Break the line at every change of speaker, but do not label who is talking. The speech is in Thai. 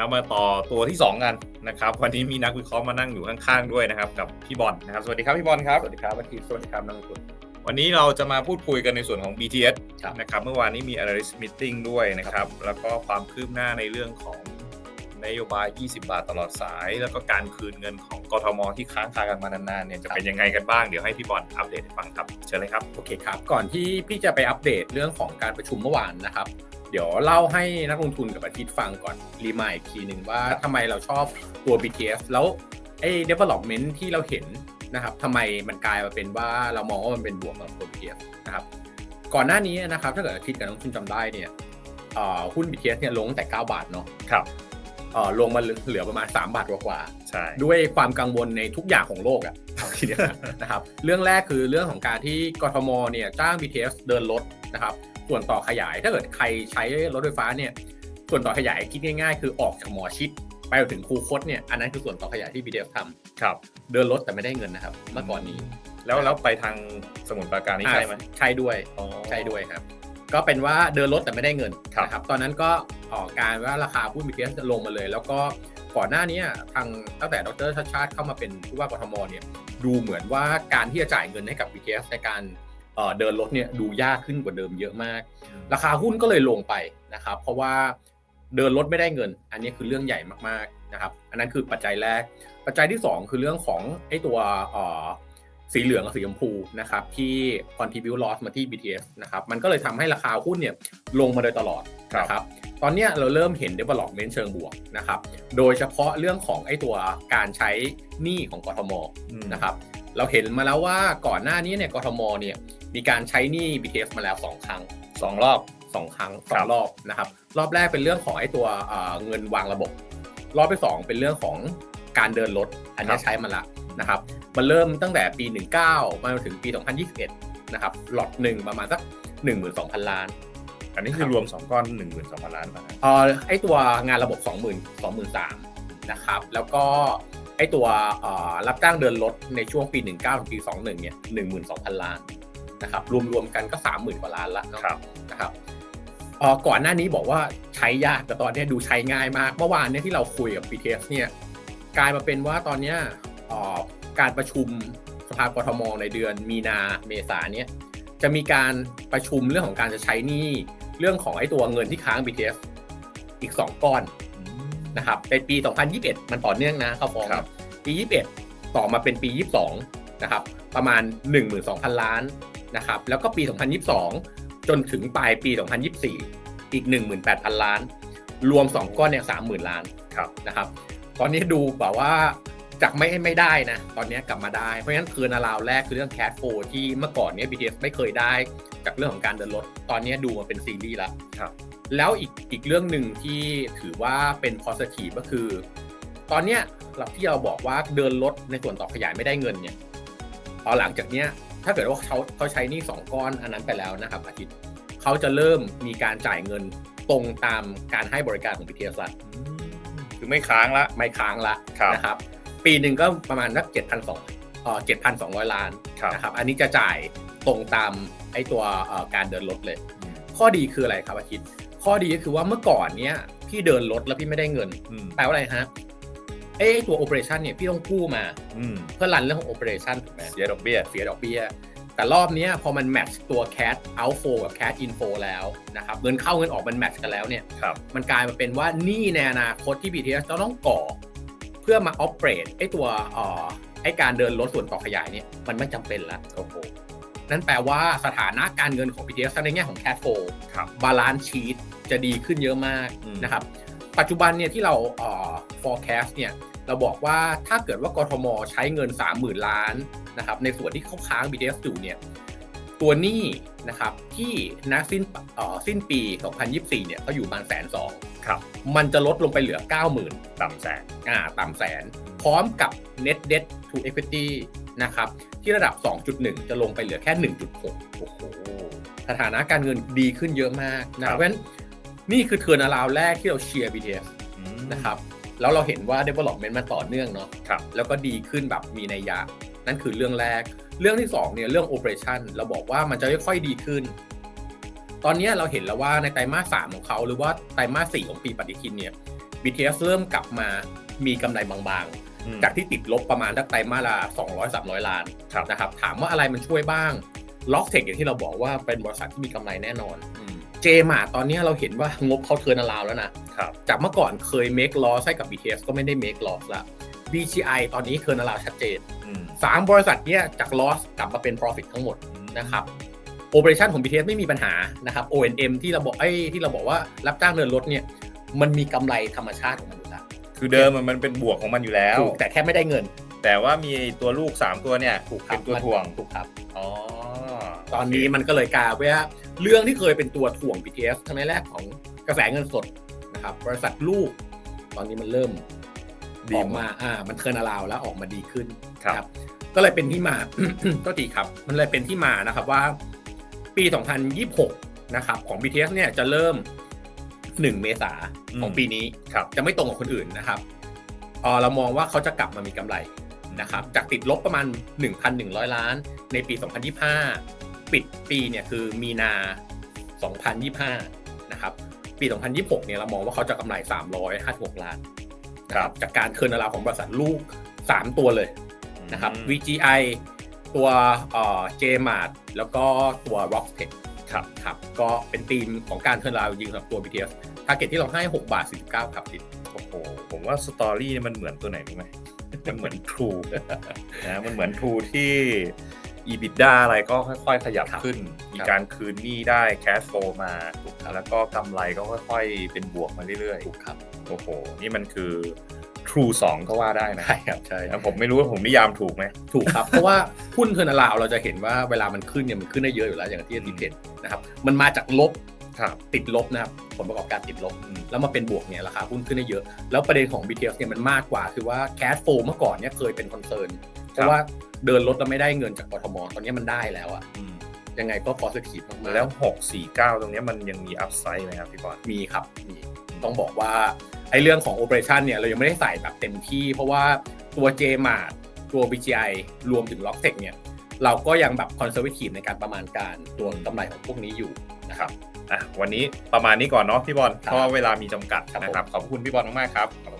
แล้วมาต่อตัวที่ 2 กันนะครับวันนี้มีนักวิเคราะห์มานั่งอยู่ข้างๆด้วยนะครับกับพี่บอลนะครับสวัสดีครับพี่บอลครับ
สวัสดีครับวันทีสวัสดีครับนักลงทุน
วันนี้เราจะมาพูดคุยกันในส่วนของ BTS
ครับ
นะครับเมื่อวานนี้มี analyst meeting ด้วยนะครับแล้วก็ความคืบหน้าในเรื่องของนโยบาย 20 บาทตลอดสาย แล้วก็การคืนเงินของกทมที่ค้างคากันมานานๆเนี่ยจะเป็นยังไงกันบ้าง เดี๋ยวให้พี่บอลอัปเดตให้ฟังครับ เชิญเลยครับ
โอเคครับ ก่อนที่พี่จะไปอัปเดตเรื่องของการประชุมเมื่อวานนะครับ เดี๋ยวเล่าให้นักลงทุนกับอาทิตย์ฟังก่อนรีมายอีกทีหนึ่งว่า
ครับ
ทำไมเราชอบตัว BTS แล้วไอ้ development ที่เราเห็นนะครับทำไมมันกลายมาเป็นว่าเรามองว่ามันเป็นบวกกับตัว BTS นะครับก่อนหน้านี้นะครับถ้าเกิดอาทิตย์กับนักลงทุนจำได้เนี่ยเอ่อหุ้น BTS เนี่ยลงตั้งแต่ 9 บาทเนาะ
ครับ
เอ่อลงมาเหลือประมาณ 3 บาทกว่าๆ
ใช่
ด้วยความกังวลในทุกอย่างของโลกอะเอาทีเดียวนะนะครับ เรื่องแรกคือเรื่องของการที่กทมเนี่ยจ้าง BTS เดินรถนะครับ ส่วนต่อขยายถ้าเกิดใครใช้รถไฟฟ้าเนี่ยส่วนต่อขยายคิดง่ายๆ คือออกจากหมอชิดไปถึงคูคตเนี่ยอันนั้นคือส่วนต่อขยายที่ BTS ท
ครับำ
เดินรถแต่ไม่ได้เงินนะครับเมื่อก่อนนี้
แล้วแล้วไปทางสมุนปราการนี่ใช่ไหม
อะใช่ด้วย
อ๋อ
ใช่ด้วยครับ ก็เป็นว่าเดินรถแต่ไม่ได้เงิน
ครับ
นะครับตอนนั้นก็ออกการว่าราคาหุ้น BTS จะลงมาเลย แล้วก็ก่อนหน้านี้ทางตั้งแต่ดรชาติชาติเข้ามาเป็นผู้ว่ากทมเนี่ยดูเหมือนว่าการที่จะจ่ายเงินให้กับ BTS ในการ เอ่อเดินรถเนี่ยดูยากขึ้นกว่าเดิมเยอะมาก ราคาหุ้นก็เลยลงไปนะครับ เพราะว่าเดินรถไม่ได้เงิน อันนี้คือเรื่องใหญ่มากๆนะครับ อันนั้นคือปัจจัยแรก ปัจจัยที่ 2 คือเรื่องของไอ้ตัวเอ่อสีเหลืองกับสีชมพูนะครับที่ contribute loss มาที่ BTS นะครับมันก็เลยทำให้ราคาหุ้นเนี่ยลงมาโดยตลอด
ครับ
นะครับตอนเนี้ยเราเริ่มเห็น development เชิงบวกนะครับโดยเฉพาะเรื่องของไอ้ตัวการใช้หนี้ของกทม
อืม
นะครับ เราเห็นมาแล้วว่าก่อนหน้านี้เนี่ยกทมเนี่ยมีการใช้หนี้ BTS มาแล้ว 2 ครั้ง
สองรอบ
สองครั้งส
ครั
อง
บ
รอบนะครับรอบแรกเป็นเรื่องของไอ้ตัวเอ่อเงินวางระบบ รอบที่สองเป็นเรื่องของการเดินรถอันนี้ใช้มาละนะครับมันเริ่มตั้งแต่ปี 19 มาจนถึงปี 2021 นะครับหลอตหนึ่งประมาณสัก 12,000 ล้าน
อันนี้คือรวมสองก้อน 1 2 0 0 0 ล้านบาท
เอ่อไอ้ตัวงานระบบ 20,000 23,000นะครับแล้วก็ ไอ้ตัวเอ่อรับจ้างเดินรถในช่วงปี 19ถึงปี 21 เนี่ย 12,000 ล้านนะครับรวมๆกันก็ 30,000 กว่าล้านละเนาะ
ครับ
นะครับเอ่อก่อนหน้านี้บอกว่าใช้ยากแต่ตอนนี้ดูใช้ง่ายมากเมื่อวานเนี่ยที่เราคุยกับ BTS เนี่ยกลายมาเป็นว่าตอนเนี้ยเอ่อการประชุมสภากทมในเดือนมีนาเมษาเนี่ยจะมีการประชุมเรื่องของการจะใช้หนี้เรื่องของไอ้ตัวเงินที่ค้าง BTS อีก 2 ก้อน นะครับในปี 2021 มันต่อเนื่องนะเขาฟ้อง
ครับ
ปี 21 ต่อมาเป็นปี 22 นะครับ ประมาณ 12,000 ล้านนะครับ แล้วก็ปี 2022 จนถึงปลายปี 2024 อีก 18,000 ล้าน รวม 2 ก้อนเนี่ย30,000 ล้าน
ครับ
นะครับ ตอนนี้ดูแบบว่าจากไม่ไม่ได้นะ ตอนนี้กลับมาได้ เพราะฉะนั้นคืนอาราวแรกคือเรื่อง cash flow ที่เมื่อก่อนเนี้ย BTS ไม่เคยได้จากเรื่องของการเดินรถ ตอนนี้ดูมาเป็นซีรีส์แล้ว
ครับ
แล้วอีกอีกเรื่องหนึ่งที่ถือว่าเป็น positive ก็คือ ตอนเนี้ยเราที่เราบอกว่าเดินรถในส่วนต่อขยายไม่ได้เงินเนี่ยตอนหลังจากเนี้ยถ้าเกิดว่าเขาเขาใช้หนี่สองก้อนอันนั้นไปแล้วนะครับอาทิตย์เขาจะเริ่มมีการจ่ายเงินตรงตามการให้บริการของ BTS ละ
คือไม่ค้างละ
ไม่ค้างละ
ครับ
นะครับ ปีหนึ่งก็ประมาณสักเจ็ดพันสองเอ่อเจ็ดพันสองร้อยล้าน
ครับ
นะครับ อันนี้จะจ่ายตรงตามไอ้ตัวเอ่อการเดินรถเลย ข้อดีคืออะไรครับอาทิตย์ ข้อดีก็คือว่าเมื่อก่อนเนี้ยพี่เดินรถแล้วพี่ไม่ได้เงิน
อืม
แปลว่าอะไรฮะเอ้ไอ้ตัวโอเปอเรชันเนี่ยพี่ต้องกู้มา
อืม
เพื่อรันเรื่องของโอเปอเรชันถูกไหม
เสียดอกเบี้ย
เสียดอกเบี้ย แต่รอบเนี้ยพอมันแมทช์ตัว cash outflow กับ cash inflow แล้วนะครับเงินเข้าเงินออกมันแมทช์กันแล้วเนี่ย
ครับ
มันกลายมาเป็นว่าหนี้ในอนาคตที่ BTS จะต้องก่อ เพื่อมา operate ไอ้ตัวเอ่อไอ้การเดินรถส่วนต่อขยายเนี่ยมันไม่จำเป็นแล้ว
โอ้โห
นั่นแปลว่าสถานะการเงินของ BTS ในแง่ของ cash flow
ครับ
บาลานซ์ชีตจะดีขึ้นเยอะมาก
อืม
นะครับ ปัจจุบันเนี่ยที่เราเอ่อ forecast เนี่ยเราบอกว่าถ้าเกิดว่ากทมใช้เงิน 30,000 ล้านนะครับในส่วนที่เขาค้าง BTS อยู่เนี่ยตัวหนี้นะครับที่ณสิ้นเอ่อสิ้นปี 2024 เนี่ยเขาอยู่ประมาณแสนสอง
ครับ
มันจะลดลงไปเหลือ 90,000
ต่ำแสน
อ่าต่ำแสน พร้อมกับ net debt to equity นะครับที่ระดับ 2.1 จะลงไปเหลือแค่ 1.6
โอ้โห
สถานะการเงินดีขึ้นเยอะมากนะ
ครั
เพ
บ
ราะฉะนั้นนี่คือเทิร์นอราวแรกที่เราเชียร์ BTS
อืม
นะครับแล้วเราเห็นว่า development มันต่อเนื่องเนาะ
ครับ
แล้วก็ดีขึ้นแบบมีนัยยะ นั่นคือเรื่องแรก เรื่องที่2เนี่ยเรื่อง operation เราบอกว่ามันจะค่อยๆดีขึ้น ตอนนี้เราเห็นแล้วว่าในไตรมาสสามของเขา หรือว่าไตรมาสสี่ของปีปฏิทินเนี่ย BTS เริ่มกลับมามีกำไรบาง
อืม
ๆ จากที่ติดลบประมาณตั้งไตรมาสละ200 300 ล้าน
ครับ
นะครับถามว่าอะไรมันช่วยบ้างล็อกเทคอย่างที่เราบอกว่าเป็นบริษัทที่มีกำไรแน่นอน
อืม
เจมาตอนนี้เราเห็นว่างบเขาเทิร์นอราวแล้วนะ
ครับ
จากเมื่อก่อนเคย make loss ให้กับ BTS ก็ไม่ได้ make loss ละ BCI ตอนนี้เทิร์นอราวชัดเจน
อืม
สามบริษัทเนี้ยจาก loss กลับมาเป็น profit ทั้งหมดนะครับ operation ของ BTS ไม่มีปัญหานะครับ O&M ที่เราบอกไอ้ยที่เราบอกว่ารับจ้างเดินรถเนี่ยมันมีกำไรธรรมชาติของมันอยู่แล้ว
คือเดิมมันเป็นบวกของมันอยู่แล้ว
ถูกแต่แค่ไม่ได้เงิน
แต่ว่ามีตัวลูก 3 ตัวเนี่ย
ถูกครั
เป็
บ
นตัวถ่วง
ถูกครับ
อ๋อ
ตอนนี้มันก็เลยกลายเป็นว่าเรื่องที่เคยเป็นตัวถ่วง BTS ทั้งในแรกของกระแสเงินสดนะครับบริษัทลูก ตอนนี้มันเริ่ม
ดี
ออก
หมด
มาอ่า มันเทิร์นอราวแล้วออกมาดีขึ้น
ครับ
ก็เลยเป็นที่มา ก็ดีครับ มันเลยเป็นที่มานะครับว่า ปี 2026 นะครับ ของ BTS เนี่ยจะเริ่ม 1 เมษาของปีนี้
ครับ
จะไม่ตรงกับคนอื่นนะครับเอ่อเรามองว่าเขาจะกลับมามีกำไรนะครับจากติดลบประมาณ 1,100 ล้าน ในปี 2025 ปิดปีเนี่ยคือมีนา 2025 นะครับ ปี 2026 เนี่ยเรามองว่าเขาจะกำไร 356 ล้าน
ครับ
จากการเทิร์นอราวของบริษัทลูก 3 ตัวเลยนะครับ
อืม
VGI ตัวเอ่อ JMart แล้วก็ตัว Rocktech
ครับ
ครับก็เป็นธีมของการเทิร์นราวจริงๆสำหรับตัว BTS ทาร์เก็ตที่เราให้6บาท49ครับติด
โอ้โหผมว่าสตอรี่เนี่ยมันเหมือนตัวไหนรู้ไหมมันเหมือน True นะมันเหมือน True ที่ EBITDA อะไรก็ค่อยๆ ขยับ
ครับ
ขึ้น มี
ครับ
การคืนหนี้ได้ cash flow มา แล้วก็กำไรก็ค่อยๆ เป็นบวกมาเรื่อย
ถูกครับ
ๆโอ้โห นี่มันคือ True 2 ก็ว่าได้นะ
ใช่ครับ ใช่
แล้วผมไม่รู้ว่าผมนิยามถูกไหม
ถูกครับ เพราะว่าหุ้นเทิร์นราวเราจะเห็นว่าเวลามันขึ้นเนี่ยมันขึ้นได้เยอะอยู่แล้วอย่างที่ติดเห็นนะครับ มันมาจากลบ
ครับ
ติดลบนะครับผลประกอบการติดลบ แล้วมาเป็นบวกเนี่ยราคาหุ้นขึ้นได้เยอะ แล้วประเด็นของ BTS เนี่ยมันมากกว่าคือว่า cash flow เมื่อก่อนเนี่ยเคยเป็นคอนเซิร์นเพราะว่าเดินรถแล้วไม่ได้เงินจากกทมตอนนี้มันได้แล้วอะยังไงก็ positive มากๆ
แล้ว 649 ตรงเนี้ยมันยังมีอัพไซด์ไหมครับพี่บอล
มีครับมีต้องบอกว่าไอ้เรื่องของ operation เนี่ยเรายังไม่ได้ใส่แบบเต็มที่ เพราะว่าตัว JMart ตัว BGI รวมถึง Locktech เนี่ยเราก็ยังแบบ conservative ในการประมาณการตัวกำไรของพวกนี้อยู่นะครับ
อะวันนี้ประมาณนี้ก่อนเนาะพี่บอล
ครับ
เพราะว่าเวลามีจำกัด
ครับผม
นะครับขอบคุณพี่บอลมากๆครับ
ขอบคุณ